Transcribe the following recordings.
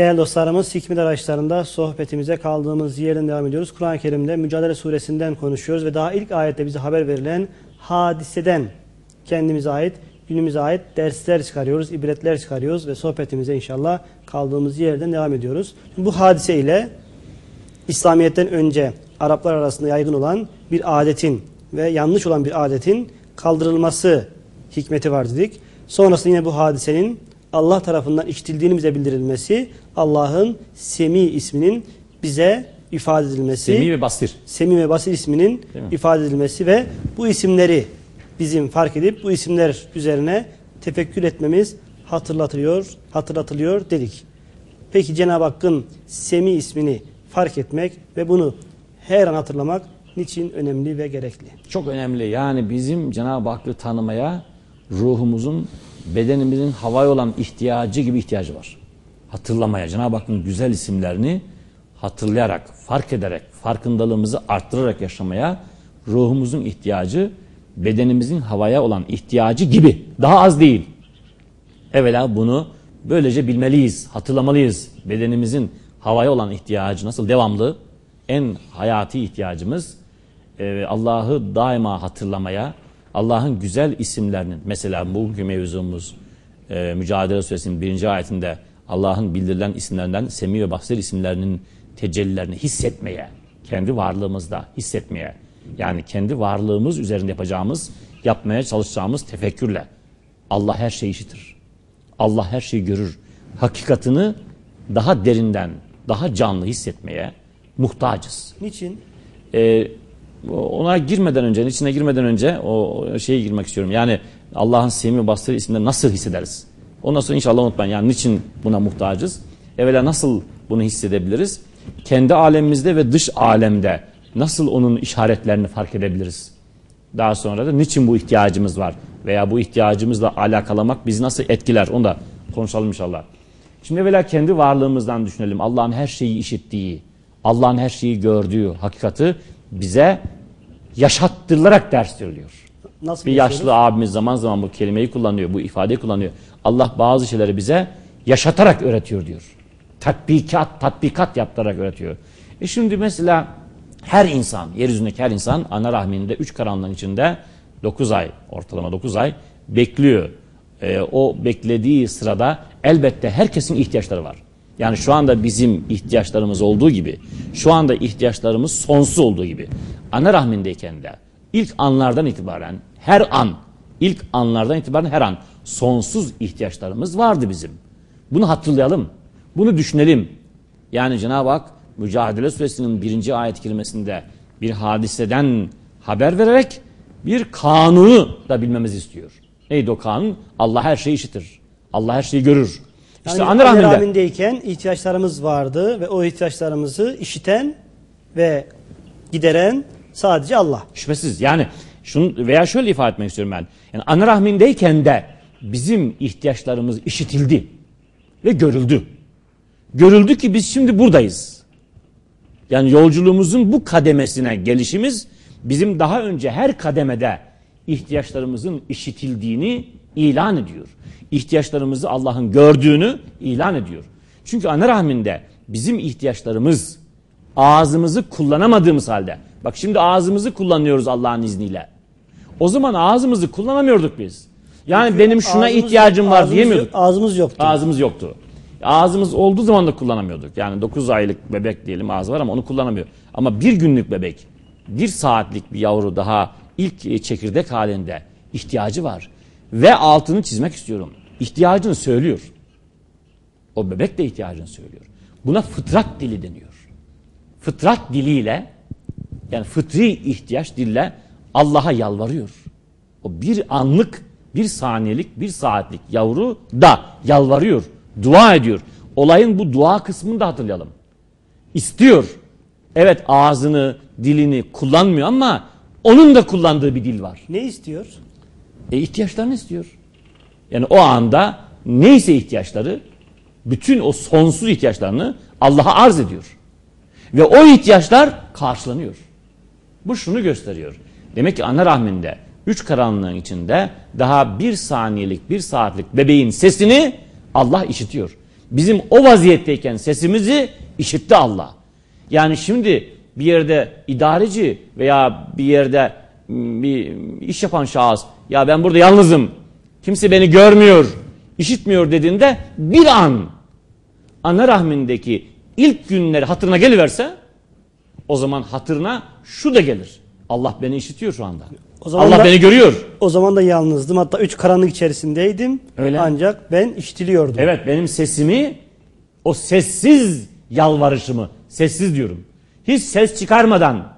Değerli dostlarımız Hikmet Araçlarında sohbetimize kaldığımız yerden devam ediyoruz. Kur'an-ı Kerim'de Mücadele Suresi'nden konuşuyoruz ve daha ilk ayette bize haber verilen hadiseden kendimize ait, günümüze ait dersler çıkarıyoruz, ibretler çıkarıyoruz ve sohbetimize inşallah kaldığımız yerden devam ediyoruz. Bu hadise ile İslamiyet'ten önce Araplar arasında yaygın olan bir adetin ve yanlış olan bir adetin kaldırılması hikmeti var dedik. Sonrasında yine bu hadisenin Allah tarafından işitildiğini bize bildirilmesi, Allah'ın Semi isminin bize ifade edilmesi. Semi ve Basir. Semi ve Basir isminin ifade edilmesi ve bu isimleri bizim fark edip bu isimler üzerine tefekkür etmemiz hatırlatılıyor, hatırlatılıyor dedik. Peki Cenab-ı Hakk'ın Semi ismini fark etmek ve bunu her an hatırlamak niçin önemli ve gerekli? Çok önemli. Yani bizim Cenab-ı Hakk'ı tanımaya ruhumuzun, bedenimizin havaya olan ihtiyacı gibi ihtiyacı var. Hatırlamaya, Cenab-ı Hakk'ın güzel isimlerini hatırlayarak, fark ederek, farkındalığımızı arttırarak yaşamaya ruhumuzun ihtiyacı, bedenimizin havaya olan ihtiyacı gibi. Daha az değil. Evvela bunu böylece bilmeliyiz, hatırlamalıyız. Bedenimizin havaya olan ihtiyacı nasıl devamlı en hayati ihtiyacımız e, Allah'ı daima hatırlamaya, Allah'ın güzel isimlerinin mesela bugünkü mevzumuz e, Mücadele Suresinin birinci ayetinde Allah'ın bildirilen isimlerinden Semi ve Basir isimlerinin tecellilerini hissetmeye, kendi varlığımızda hissetmeye, yani kendi varlığımız üzerinde yapacağımız, yapmaya çalışacağımız tefekkürle Allah her şeyi işitir. Allah her şeyi görür. Hakikatını daha derinden, daha canlı hissetmeye muhtacız. Niçin? Ee, ona girmeden önce, içine girmeden önce o şeye girmek istiyorum. Yani Allah'ın Semi Basri isimleri nasıl hissederiz? Ondan sonra inşallah unutmayın. Yani niçin buna muhtacız? Evvela nasıl bunu hissedebiliriz? Kendi alemimizde ve dış alemde nasıl onun işaretlerini fark edebiliriz? Daha sonra da niçin bu ihtiyacımız var? Veya bu ihtiyacımızla alakalamak bizi nasıl etkiler? Onu da konuşalım inşallah. Şimdi evvela kendi varlığımızdan düşünelim. Allah'ın her şeyi işittiği, Allah'ın her şeyi gördüğü hakikati bize yaşattırılarak ders veriliyor. Nasıl Bir yaşlı abimiz zaman zaman bu kelimeyi kullanıyor, bu ifadeyi kullanıyor. Allah bazı şeyleri bize yaşatarak öğretiyor diyor. Tatbikat, tatbikat yaptırarak öğretiyor. E şimdi mesela her insan, yeryüzündeki her insan ana rahminde üç karanlığın içinde 9 ay, ortalama 9 ay bekliyor. E, o beklediği sırada elbette herkesin ihtiyaçları var. Yani şu anda bizim ihtiyaçlarımız olduğu gibi, şu anda ihtiyaçlarımız sonsuz olduğu gibi. Ana rahmindeyken de ilk anlardan itibaren her an, ilk anlardan itibaren her an sonsuz ihtiyaçlarımız vardı bizim. Bunu hatırlayalım, bunu düşünelim. Yani Cenab-ı Hak Mücadele Suresinin birinci ayet kelimesinde bir hadiseden haber vererek bir kanunu da bilmemizi istiyor. Neydi o kanun? Allah her şeyi işitir. Allah her şeyi görür. İşte yani rahminde. rahmindeyken ihtiyaçlarımız vardı ve o ihtiyaçlarımızı işiten ve gideren sadece Allah. Şüphesiz yani şunu veya şöyle ifade etmek istiyorum ben. Yani anne rahmindeyken de bizim ihtiyaçlarımız işitildi ve görüldü. Görüldü ki biz şimdi buradayız. Yani yolculuğumuzun bu kademesine gelişimiz bizim daha önce her kademede ihtiyaçlarımızın işitildiğini ilan ediyor. İhtiyaçlarımızı Allah'ın gördüğünü ilan ediyor. Çünkü ana rahminde bizim ihtiyaçlarımız ağzımızı kullanamadığımız halde. Bak şimdi ağzımızı kullanıyoruz Allah'ın izniyle. O zaman ağzımızı kullanamıyorduk biz. Yani Çünkü benim şuna ağzımız, ihtiyacım var diyemiyorduk. Yok, ağzımız yoktu. Ağzımız yoktu. Ağzımız olduğu zaman da kullanamıyorduk. Yani 9 aylık bebek diyelim ağzı var ama onu kullanamıyor. Ama bir günlük bebek, bir saatlik bir yavru daha ilk çekirdek halinde ihtiyacı var. Ve altını çizmek istiyorum. İhtiyacını söylüyor. O bebek de ihtiyacını söylüyor. Buna fıtrat dili deniyor. Fıtrat diliyle yani fıtri ihtiyaç dille Allah'a yalvarıyor. O bir anlık, bir saniyelik, bir saatlik yavru da yalvarıyor, dua ediyor. Olayın bu dua kısmını da hatırlayalım. İstiyor. Evet ağzını, dilini kullanmıyor ama onun da kullandığı bir dil var. Ne istiyor? E ihtiyaçlarını istiyor. Yani o anda neyse ihtiyaçları bütün o sonsuz ihtiyaçlarını Allah'a arz ediyor. Ve o ihtiyaçlar karşılanıyor. Bu şunu gösteriyor. Demek ki ana rahminde üç karanlığın içinde daha bir saniyelik bir saatlik bebeğin sesini Allah işitiyor. Bizim o vaziyetteyken sesimizi işitti Allah. Yani şimdi bir yerde idareci veya bir yerde m, bir iş yapan şahıs ya ben burada yalnızım. Kimse beni görmüyor, işitmiyor dediğinde bir an ana rahmindeki ilk günleri hatırına geliverse o zaman hatırına şu da gelir. Allah beni işitiyor şu anda. O zaman Allah da- beni görüyor. O zaman da yalnızdım. Hatta üç karanlık içerisindeydim. Öyle. Ancak ben işitiliyordum. Evet benim sesimi o sessiz yalvarışımı sessiz diyorum. Hiç ses çıkarmadan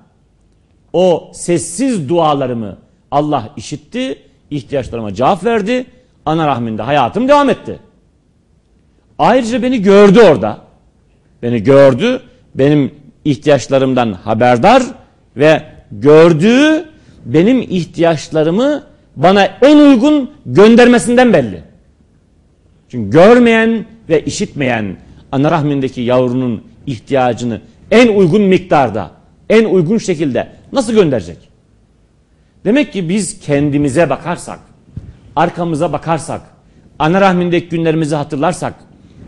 o sessiz dualarımı Allah işitti, ihtiyaçlarıma cevap verdi. Ana rahminde hayatım devam etti. Ayrıca beni gördü orada. Beni gördü, benim ihtiyaçlarımdan haberdar ve gördüğü benim ihtiyaçlarımı bana en uygun göndermesinden belli. Çünkü görmeyen ve işitmeyen ana rahmindeki yavrunun ihtiyacını en uygun miktarda, en uygun şekilde nasıl gönderecek? Demek ki biz kendimize bakarsak, arkamıza bakarsak, ana rahmindeki günlerimizi hatırlarsak,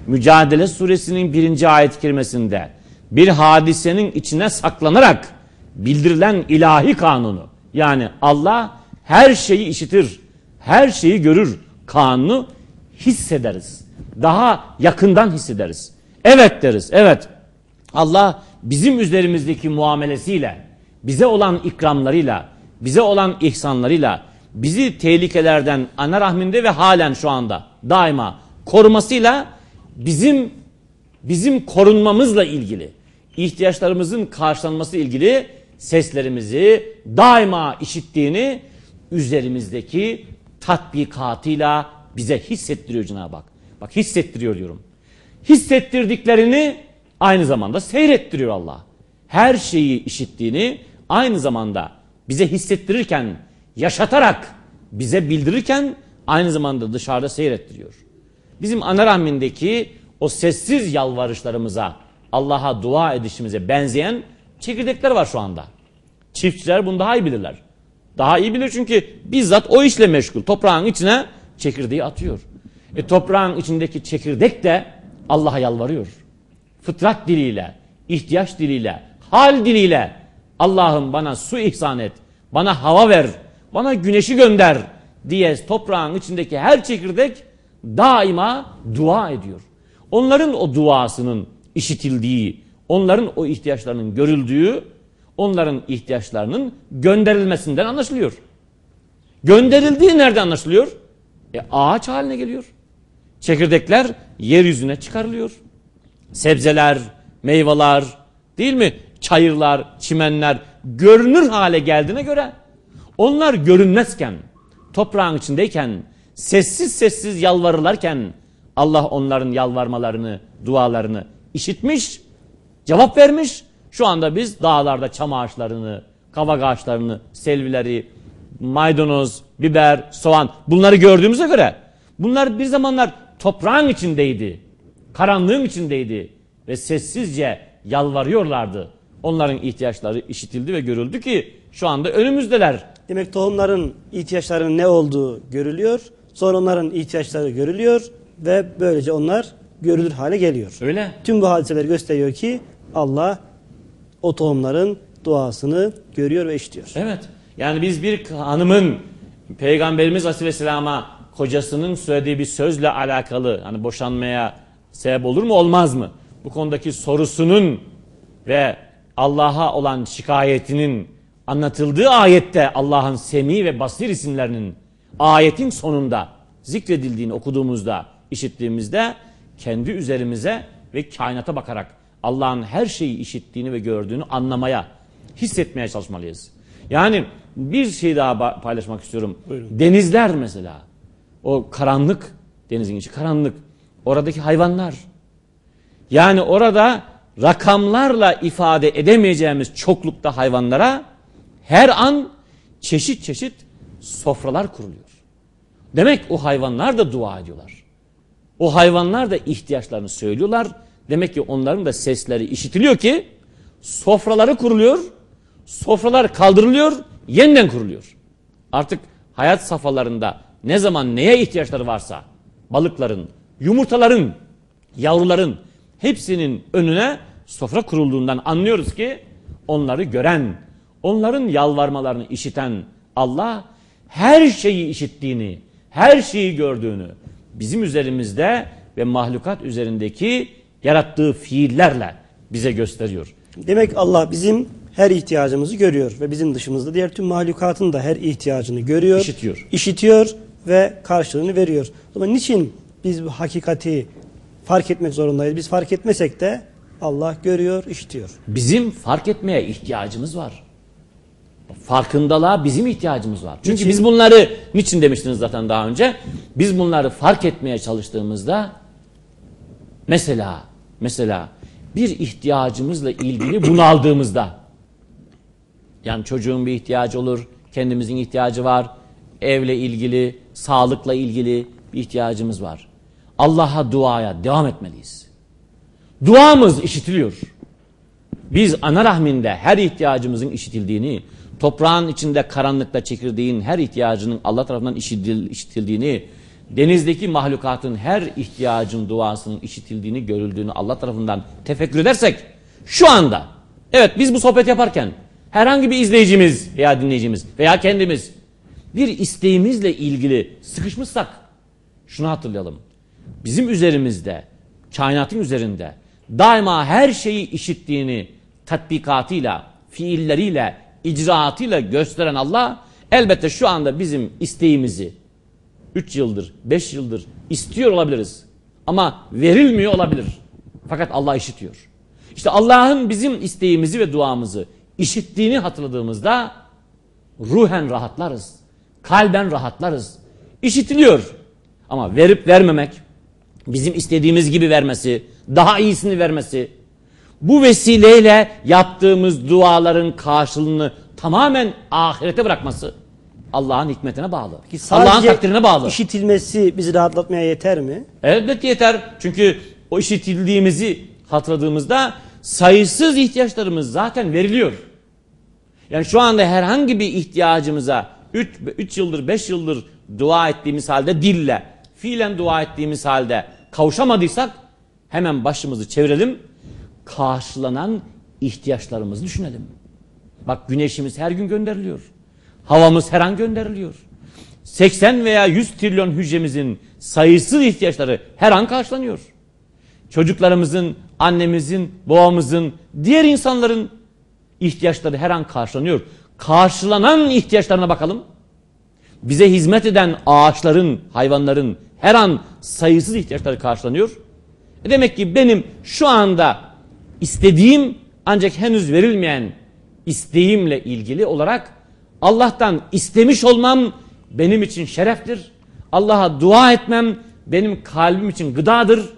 Mücadele suresinin birinci ayet kerimesinde bir hadisenin içine saklanarak bildirilen ilahi kanunu, yani Allah her şeyi işitir, her şeyi görür kanunu hissederiz. Daha yakından hissederiz. Evet deriz, evet. Allah bizim üzerimizdeki muamelesiyle, bize olan ikramlarıyla, bize olan ihsanlarıyla, bizi tehlikelerden ana rahminde ve halen şu anda daima korumasıyla bizim bizim korunmamızla ilgili, ihtiyaçlarımızın karşılanması ilgili seslerimizi daima işittiğini üzerimizdeki tatbikatıyla bize hissettiriyor Cenab-ı Hak. Bak hissettiriyor diyorum. Hissettirdiklerini aynı zamanda seyrettiriyor Allah. Her şeyi işittiğini aynı zamanda bize hissettirirken, yaşatarak bize bildirirken aynı zamanda dışarıda seyrettiriyor. Bizim ana rahmindeki o sessiz yalvarışlarımıza, Allah'a dua edişimize benzeyen çekirdekler var şu anda. Çiftçiler bunu daha iyi bilirler. Daha iyi bilir çünkü bizzat o işle meşgul. Toprağın içine çekirdeği atıyor. E toprağın içindeki çekirdek de Allah'a yalvarıyor. Fıtrat diliyle, ihtiyaç diliyle, hal diliyle Allah'ım bana su ihsan et, bana hava ver, bana güneşi gönder diye toprağın içindeki her çekirdek daima dua ediyor. Onların o duasının işitildiği, onların o ihtiyaçlarının görüldüğü, onların ihtiyaçlarının gönderilmesinden anlaşılıyor. Gönderildiği nerede anlaşılıyor? E ağaç haline geliyor. Çekirdekler yeryüzüne çıkarılıyor. Sebzeler, meyveler, değil mi? Çayırlar, çimenler görünür hale geldiğine göre onlar görünmezken, toprağın içindeyken, sessiz sessiz yalvarırlarken Allah onların yalvarmalarını, dualarını işitmiş, cevap vermiş. Şu anda biz dağlarda çam ağaçlarını, kavak ağaçlarını, selvileri, maydanoz, biber, soğan bunları gördüğümüze göre bunlar bir zamanlar toprağın içindeydi. Karanlığın içindeydi ve sessizce yalvarıyorlardı. Onların ihtiyaçları işitildi ve görüldü ki şu anda önümüzdeler. Demek tohumların ihtiyaçlarının ne olduğu görülüyor. Sonra onların ihtiyaçları görülüyor ve böylece onlar görülür hale geliyor. Öyle. Tüm bu hadiseler gösteriyor ki Allah o tohumların duasını görüyor ve işitiyor. Evet. Yani biz bir hanımın Peygamberimiz Aleyhisselam'a kocasının söylediği bir sözle alakalı hani boşanmaya sebep olur mu olmaz mı? Bu konudaki sorusunun ve Allah'a olan şikayetinin anlatıldığı ayette Allah'ın Semi ve Basir isimlerinin ayetin sonunda zikredildiğini okuduğumuzda, işittiğimizde kendi üzerimize ve kainata bakarak Allah'ın her şeyi işittiğini ve gördüğünü anlamaya, hissetmeye çalışmalıyız. Yani bir şey daha paylaşmak istiyorum. Denizler mesela. O karanlık, denizin içi karanlık. Oradaki hayvanlar. Yani orada rakamlarla ifade edemeyeceğimiz çoklukta hayvanlara her an çeşit çeşit sofralar kuruluyor. Demek o hayvanlar da dua ediyorlar. O hayvanlar da ihtiyaçlarını söylüyorlar. Demek ki onların da sesleri işitiliyor ki sofraları kuruluyor, sofralar kaldırılıyor, yeniden kuruluyor. Artık hayat safhalarında ne zaman neye ihtiyaçları varsa balıkların, yumurtaların, yavruların hepsinin önüne sofra kurulduğundan anlıyoruz ki onları gören, onların yalvarmalarını işiten Allah her şeyi işittiğini, her şeyi gördüğünü bizim üzerimizde ve mahlukat üzerindeki yarattığı fiillerle bize gösteriyor. Demek Allah bizim her ihtiyacımızı görüyor ve bizim dışımızda diğer tüm mahlukatın da her ihtiyacını görüyor, İşitiyor. işitiyor ve karşılığını veriyor. O zaman niçin biz bu hakikati fark etmek zorundayız? Biz fark etmesek de Allah görüyor, işitiyor. Bizim fark etmeye ihtiyacımız var. Farkındalığa bizim ihtiyacımız var. Çünkü Niçin? biz bunları niçin demiştiniz zaten daha önce? Biz bunları fark etmeye çalıştığımızda mesela mesela bir ihtiyacımızla ilgili bunu aldığımızda yani çocuğun bir ihtiyacı olur, kendimizin ihtiyacı var, evle ilgili, sağlıkla ilgili bir ihtiyacımız var. Allah'a duaya devam etmeliyiz. Duamız işitiliyor. Biz ana rahminde her ihtiyacımızın işitildiğini, toprağın içinde karanlıkta çekirdeğin her ihtiyacının Allah tarafından işitil- işitildiğini, denizdeki mahlukatın her ihtiyacın duasının işitildiğini, görüldüğünü Allah tarafından tefekkür edersek, şu anda, evet biz bu sohbet yaparken herhangi bir izleyicimiz veya dinleyicimiz veya kendimiz bir isteğimizle ilgili sıkışmışsak, şunu hatırlayalım. Bizim üzerimizde, kainatın üzerinde daima her şeyi işittiğini tatbikatıyla, fiilleriyle, icraatıyla gösteren Allah elbette şu anda bizim isteğimizi 3 yıldır, 5 yıldır istiyor olabiliriz. Ama verilmiyor olabilir. Fakat Allah işitiyor. İşte Allah'ın bizim isteğimizi ve duamızı işittiğini hatırladığımızda ruhen rahatlarız. Kalben rahatlarız. İşitiliyor. Ama verip vermemek, bizim istediğimiz gibi vermesi, daha iyisini vermesi, bu vesileyle yaptığımız duaların karşılığını tamamen ahirete bırakması Allah'ın hikmetine bağlı. Allah'ın takdirine bağlı. işitilmesi bizi rahatlatmaya yeter mi? Elbette yeter. Çünkü o işitildiğimizi hatırladığımızda sayısız ihtiyaçlarımız zaten veriliyor. Yani şu anda herhangi bir ihtiyacımıza 3 yıldır 5 yıldır dua ettiğimiz halde dille, fiilen dua ettiğimiz halde kavuşamadıysak hemen başımızı çevirelim. Karşılanan ihtiyaçlarımızı düşünelim. Bak güneşimiz her gün gönderiliyor. Havamız her an gönderiliyor. 80 veya 100 trilyon hücremizin sayısız ihtiyaçları her an karşılanıyor. Çocuklarımızın, annemizin, babamızın, diğer insanların ihtiyaçları her an karşılanıyor. Karşılanan ihtiyaçlarına bakalım. Bize hizmet eden ağaçların, hayvanların her an sayısız ihtiyaçları karşılanıyor. E demek ki benim şu anda istediğim ancak henüz verilmeyen isteğimle ilgili olarak Allah'tan istemiş olmam benim için şereftir. Allah'a dua etmem benim kalbim için gıdadır.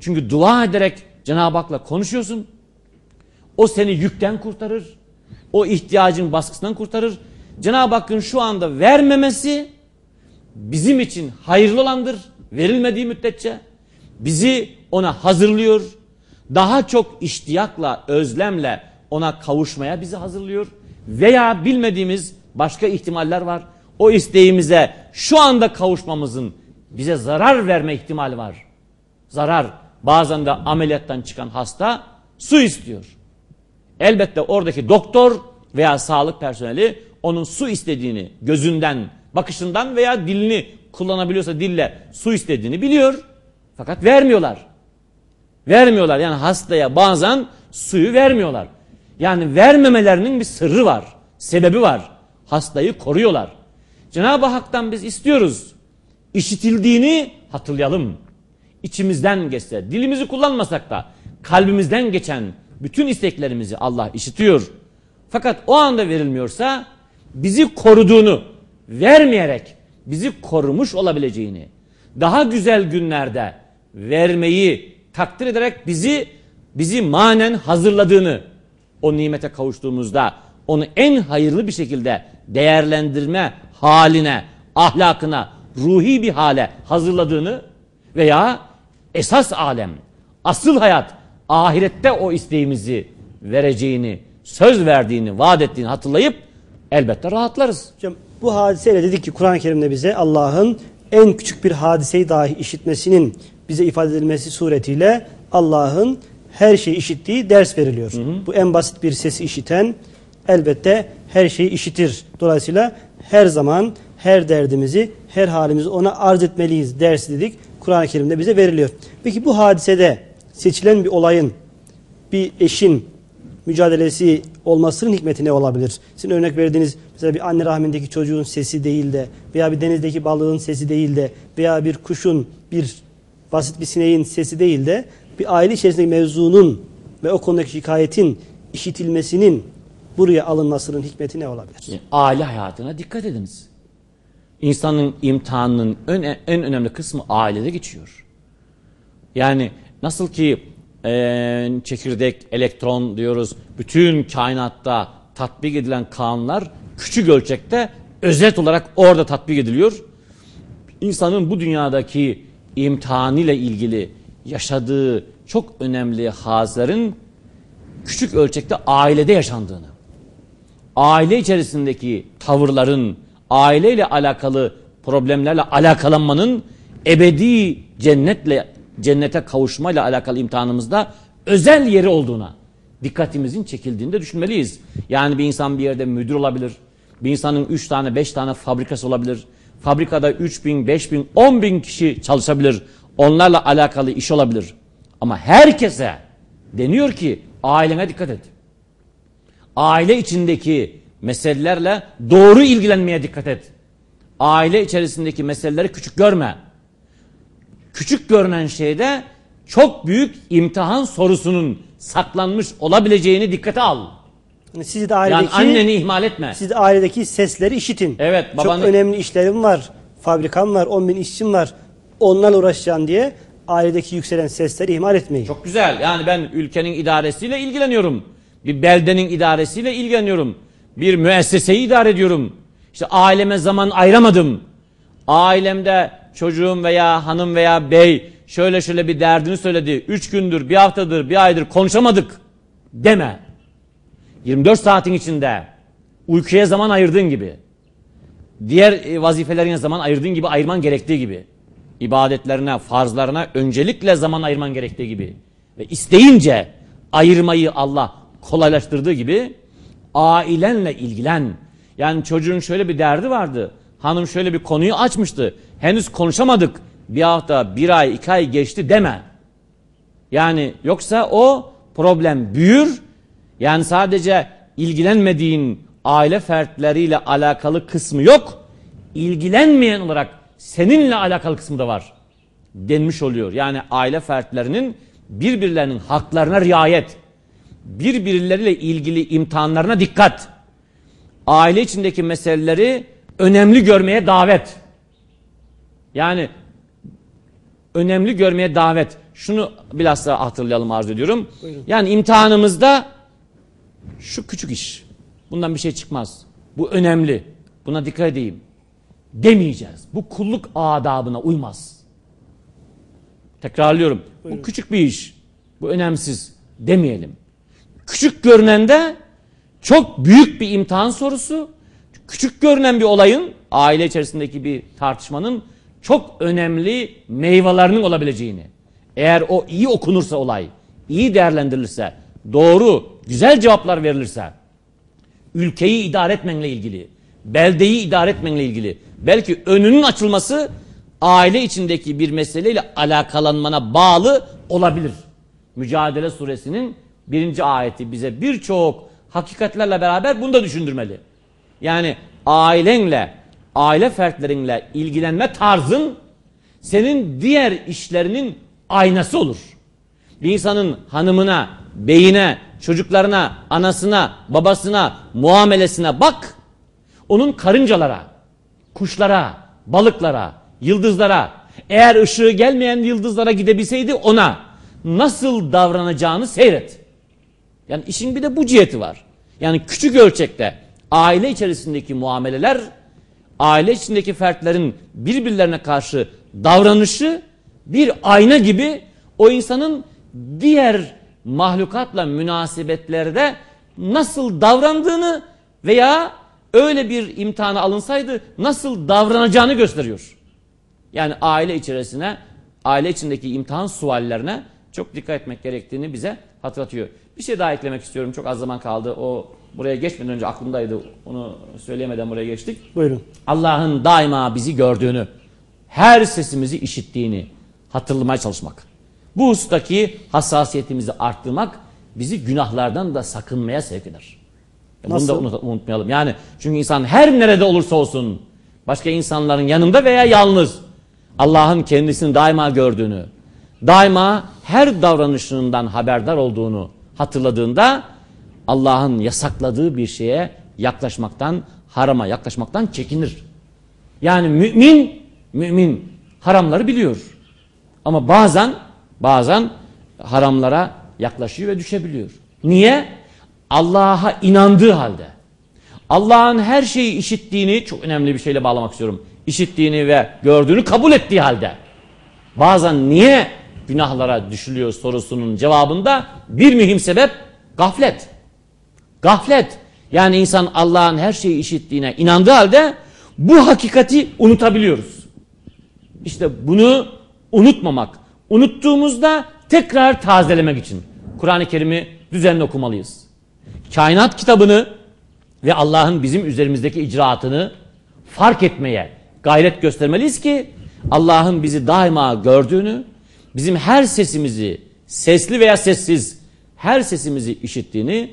Çünkü dua ederek Cenab-ı Hak'la konuşuyorsun. O seni yükten kurtarır. O ihtiyacın baskısından kurtarır. Cenab-ı Hakk'ın şu anda vermemesi bizim için hayırlı olandır. Verilmediği müddetçe bizi ona hazırlıyor. Daha çok iştiyakla, özlemle ona kavuşmaya bizi hazırlıyor. Veya bilmediğimiz başka ihtimaller var. O isteğimize şu anda kavuşmamızın bize zarar verme ihtimali var. Zarar. Bazen de ameliyattan çıkan hasta su istiyor. Elbette oradaki doktor veya sağlık personeli onun su istediğini gözünden, bakışından veya dilini kullanabiliyorsa dille su istediğini biliyor. Fakat vermiyorlar. Vermiyorlar. Yani hastaya bazen suyu vermiyorlar. Yani vermemelerinin bir sırrı var. Sebebi var. Hastayı koruyorlar. Cenab-ı Hak'tan biz istiyoruz. İşitildiğini hatırlayalım. İçimizden geçse, dilimizi kullanmasak da kalbimizden geçen bütün isteklerimizi Allah işitiyor. Fakat o anda verilmiyorsa bizi koruduğunu vermeyerek bizi korumuş olabileceğini daha güzel günlerde vermeyi takdir ederek bizi bizi manen hazırladığını o nimete kavuştuğumuzda onu en hayırlı bir şekilde değerlendirme haline, ahlakına, ruhi bir hale hazırladığını veya esas alem, asıl hayat, ahirette o isteğimizi vereceğini, söz verdiğini, vaat ettiğini hatırlayıp elbette rahatlarız. Hocam bu hadiseyle dedik ki Kur'an-ı Kerim'de bize Allah'ın en küçük bir hadiseyi dahi işitmesinin bize ifade edilmesi suretiyle Allah'ın her şeyi işittiği ders veriliyor. Bu en basit bir sesi işiten elbette her şeyi işitir. Dolayısıyla her zaman her derdimizi, her halimizi ona arz etmeliyiz dersi dedik. Kur'an-ı Kerim'de bize veriliyor. Peki bu hadisede seçilen bir olayın, bir eşin mücadelesi olmasının hikmeti ne olabilir? Sizin örnek verdiğiniz mesela bir anne rahmindeki çocuğun sesi değil de veya bir denizdeki balığın sesi değil de veya bir kuşun, bir basit bir sineğin sesi değil de bir aile içerisindeki mevzunun ve o konudaki şikayetin işitilmesinin buraya alınmasının hikmeti ne olabilir? Aile hayatına dikkat ediniz. İnsanın imtihanının en, en önemli kısmı ailede geçiyor. Yani nasıl ki e, çekirdek, elektron diyoruz, bütün kainatta tatbik edilen kanunlar küçük ölçekte özet olarak orada tatbik ediliyor. İnsanın bu dünyadaki imtihanıyla ilgili yaşadığı çok önemli hazların küçük ölçekte ailede yaşandığını, aile içerisindeki tavırların, aileyle alakalı problemlerle alakalanmanın ebedi cennetle cennete kavuşmayla alakalı imtihanımızda özel yeri olduğuna dikkatimizin çekildiğini de düşünmeliyiz. Yani bir insan bir yerde müdür olabilir. Bir insanın 3 tane 5 tane fabrikası olabilir. Fabrikada 3 bin, 5 bin, 10 bin kişi çalışabilir. Onlarla alakalı iş olabilir. Ama herkese deniyor ki ailene dikkat et. Aile içindeki meselelerle doğru ilgilenmeye dikkat et. Aile içerisindeki meseleleri küçük görme. Küçük görünen şeyde çok büyük imtihan sorusunun saklanmış olabileceğini dikkate al. Yani siz de Yani ailedeki, anneni ihmal etme. siz de ailedeki sesleri işitin. Evet, babanı- Çok önemli işlerim var. Fabrikam var, 10 bin işçim var. Onlarla uğraşacaksın diye ailedeki yükselen sesleri ihmal etmeyin. Çok güzel. Yani ben ülkenin idaresiyle ilgileniyorum. Bir beldenin idaresiyle ilgileniyorum. Bir müesseseyi idare ediyorum. İşte aileme zaman ayıramadım. Ailemde çocuğum veya hanım veya bey şöyle şöyle bir derdini söyledi. Üç gündür, bir haftadır, bir aydır konuşamadık deme. 24 saatin içinde uykuya zaman ayırdığın gibi, diğer e, vazifelerine zaman ayırdığın gibi ayırman gerektiği gibi, ibadetlerine, farzlarına öncelikle zaman ayırman gerektiği gibi ve isteyince ayırmayı Allah kolaylaştırdığı gibi ailenle ilgilen. Yani çocuğun şöyle bir derdi vardı. Hanım şöyle bir konuyu açmıştı. Henüz konuşamadık. Bir hafta, bir ay, iki ay geçti deme. Yani yoksa o problem büyür. Yani sadece ilgilenmediğin aile fertleriyle alakalı kısmı yok. İlgilenmeyen olarak seninle alakalı kısmı da var. Denmiş oluyor. Yani aile fertlerinin birbirlerinin haklarına riayet, birbirleriyle ilgili imtihanlarına dikkat, aile içindeki meseleleri önemli görmeye davet. Yani önemli görmeye davet. Şunu bilhassa hatırlayalım arzu ediyorum. Buyurun. Yani imtihanımızda şu küçük iş. Bundan bir şey çıkmaz. Bu önemli. Buna dikkat edeyim. Demeyeceğiz. Bu kulluk adabına uymaz. Tekrarlıyorum. Bu küçük bir iş. Bu önemsiz. Demeyelim. Küçük görünen de çok büyük bir imtihan sorusu. Küçük görünen bir olayın aile içerisindeki bir tartışmanın çok önemli meyvelerinin olabileceğini. Eğer o iyi okunursa olay, iyi değerlendirilirse, doğru, güzel cevaplar verilirse, ülkeyi idare etmenle ilgili, beldeyi idare etmenle ilgili, belki önünün açılması aile içindeki bir meseleyle alakalanmana bağlı olabilir. Mücadele suresinin birinci ayeti bize birçok hakikatlerle beraber bunu da düşündürmeli. Yani ailenle, aile fertlerinle ilgilenme tarzın senin diğer işlerinin aynası olur. Bir insanın hanımına, beyine, çocuklarına, anasına, babasına, muamelesine bak. Onun karıncalara, kuşlara, balıklara, yıldızlara, eğer ışığı gelmeyen yıldızlara gidebilseydi ona nasıl davranacağını seyret. Yani işin bir de bu ciheti var. Yani küçük ölçekte aile içerisindeki muameleler, aile içindeki fertlerin birbirlerine karşı davranışı bir ayna gibi o insanın diğer mahlukatla münasebetlerde nasıl davrandığını veya öyle bir imtihana alınsaydı nasıl davranacağını gösteriyor. Yani aile içerisine aile içindeki imtihan suallerine çok dikkat etmek gerektiğini bize hatırlatıyor. Bir şey daha eklemek istiyorum. Çok az zaman kaldı. O buraya geçmeden önce aklımdaydı. Onu söyleyemeden buraya geçtik. Buyurun. Allah'ın daima bizi gördüğünü, her sesimizi işittiğini hatırlamaya çalışmak. Bu husustaki hassasiyetimizi arttırmak bizi günahlardan da sakınmaya sevk eder. Bunu da Nasıl? unut- unutmayalım. Yani çünkü insan her nerede olursa olsun başka insanların yanında veya yalnız Allah'ın kendisini daima gördüğünü, daima her davranışından haberdar olduğunu hatırladığında Allah'ın yasakladığı bir şeye yaklaşmaktan, harama yaklaşmaktan çekinir. Yani mümin, mümin haramları biliyor. Ama bazen, bazen haramlara yaklaşıyor ve düşebiliyor. Niye? Allah'a inandığı halde. Allah'ın her şeyi işittiğini, çok önemli bir şeyle bağlamak istiyorum. İşittiğini ve gördüğünü kabul ettiği halde. Bazen niye günahlara düşülüyor sorusunun cevabında bir mühim sebep gaflet. Gaflet. Yani insan Allah'ın her şeyi işittiğine inandığı halde bu hakikati unutabiliyoruz. İşte bunu unutmamak, unuttuğumuzda tekrar tazelemek için Kur'an-ı Kerim'i düzenli okumalıyız. Kainat kitabını ve Allah'ın bizim üzerimizdeki icraatını fark etmeye gayret göstermeliyiz ki Allah'ın bizi daima gördüğünü, bizim her sesimizi sesli veya sessiz her sesimizi işittiğini,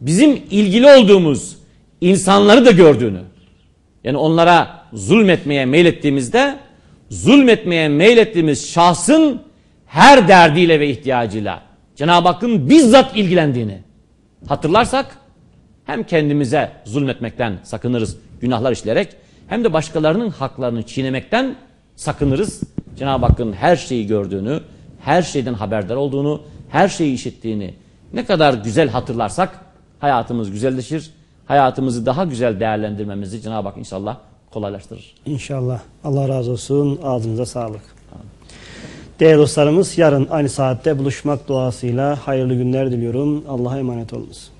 bizim ilgili olduğumuz insanları da gördüğünü, yani onlara zulmetmeye meylettiğimizde zulmetmeye meylettiğimiz şahsın her derdiyle ve ihtiyacıyla Cenab-ı Hakk'ın bizzat ilgilendiğini hatırlarsak hem kendimize zulmetmekten sakınırız günahlar işleyerek hem de başkalarının haklarını çiğnemekten sakınırız. Cenab-ı Hakk'ın her şeyi gördüğünü, her şeyden haberdar olduğunu, her şeyi işittiğini ne kadar güzel hatırlarsak hayatımız güzelleşir. Hayatımızı daha güzel değerlendirmemizi Cenab-ı Hak inşallah kolaylaştırır. İnşallah. Allah razı olsun. Ağzınıza sağlık. Değerli dostlarımız yarın aynı saatte buluşmak duasıyla hayırlı günler diliyorum. Allah'a emanet olunuz.